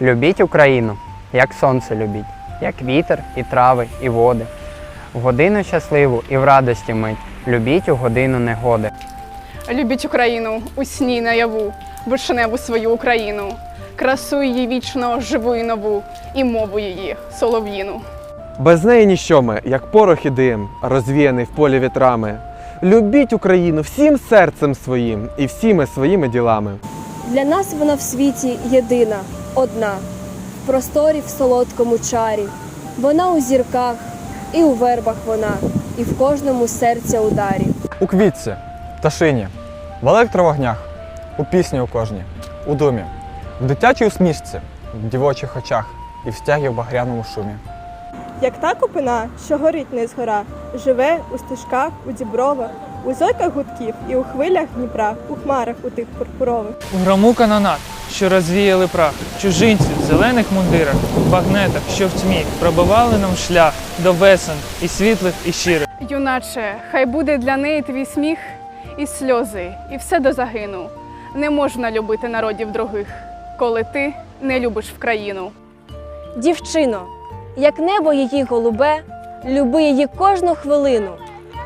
Любіть Україну, як сонце любіть, як вітер і трави, і води. В годину щасливу і в радості мить, любіть у годину негоди. Любіть Україну у сні й наяву, вишневу свою Україну, красу її вічно живу і нову, і мову її солов'їну. Без неї ніщо ми, як порох і дим, розвіяний в полі вітрами. Любіть Україну всім серцем своїм і всіми своїми ділами. Для нас вона в світі єдина, одна, в просторі в солодкому чарі. Вона у зірках, і у вербах вона, і в кожному серця ударі. У квітці, пташині, в електровогнях, у пісні у кожній, у думі, в дитячій усмішці, в дівочих очах і в стягі в багряному шумі. Як та купина, що горить не згора, живе у стежках, у дібровах, у зойках гудків і у хвилях Дніпра, у хмарах у тих пурпурових. У грому канонат, що розвіяли прах, чужинців в зелених мундирах, в багнетах, що в тьмі пробивали нам шлях до весен і світлих, і щирих. Юначе, хай буде для неї твій сміх і сльози, і все до загину. Не можна любити народів других, коли ти не любиш в країну. Дівчино, як небо її голубе, люби її кожну хвилину.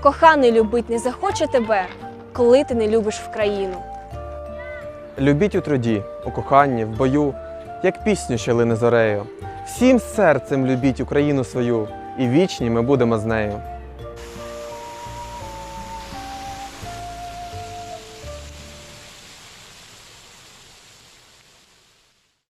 Коханий любить не захоче тебе, коли ти не любиш в країну. Любіть у труді, у коханні, в бою, як пісню, що лине зорею. Всім серцем любіть Україну свою, і вічні ми будемо з нею.